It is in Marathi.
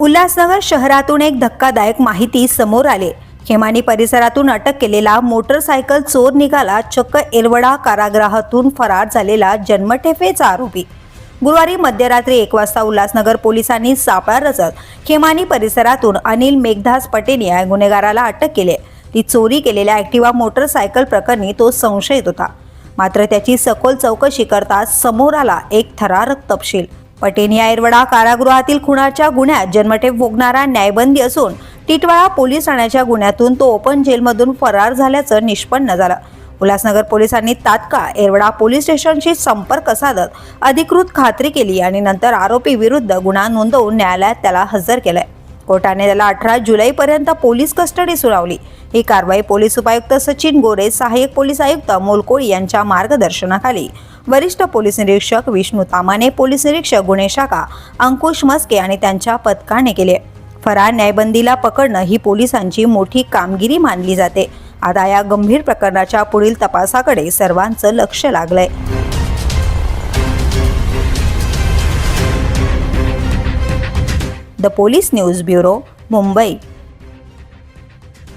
उल्हासनगर शहरातून एक धक्कादायक माहिती समोर आली. खेमानी परिसरातून अटक केलेला मोटरसायकल चोर निघाला. चक्क एलवडा कारागृहातून फरार झालेला जन्मठेफेचा आरोपी. गुरुवारी मध्यरात्री एक वाजता उल्हासनगर पोलिसांनी सापळा रचत खेमानी परिसरातून अनिल मेघदास पटेल या गुन्हेगाराला अटक केली. ती चोरी केलेल्या ॲक्टिवा मोटरसायकल प्रकरणी तो संशयित होता. मात्र त्याची सखोल चौकशी करता समोर आला एक थरारक तपशील. पटेनिया येरवडा एरवडा कारागृहातील खुनाच्या गुन्ह्यात जन्मठेप भोगणारा न्यायबंदी असून टिटवाळा पोलीस ठाण्याच्या गुन्ह्यातून तो ओपन जेलमधून फरार झाल्याचं निष्पन्न झालं. उल्हासनगर पोलिसांनी तात्काळ एरवडा पोलीस स्टेशनशी संपर्क साधत अधिकृत खात्री केली आणि नंतर आरोपी विरुद्ध गुन्हा नोंदवून न्यायालयात त्याला हजर केलाय. कोर्टाने त्याला अठरा जुलैपर्यंत पोलीस कस्टडी सुनावली. ही कारवाई पोलीस उपायुक्त सचिन गोरे सहाय्यक पोलीस आयुक्त मोलकोळी यांच्या मार्गदर्शनाखाली. वरिष्ठ पोलीस निरीक्षक विष्णू तामाने पोलीस निरीक्षक गुन्हे शाखा अंकुश मस्के आणि त्यांच्या पथकाने केले. फरार न्यायबंदीला पकडणं ही पोलिसांची मोठी कामगिरी मानली जाते. आता या गंभीर प्रकरणाच्या पुढील तपासाकडे सर्वांचं लक्ष लागलंय. the police news bureau Mumbai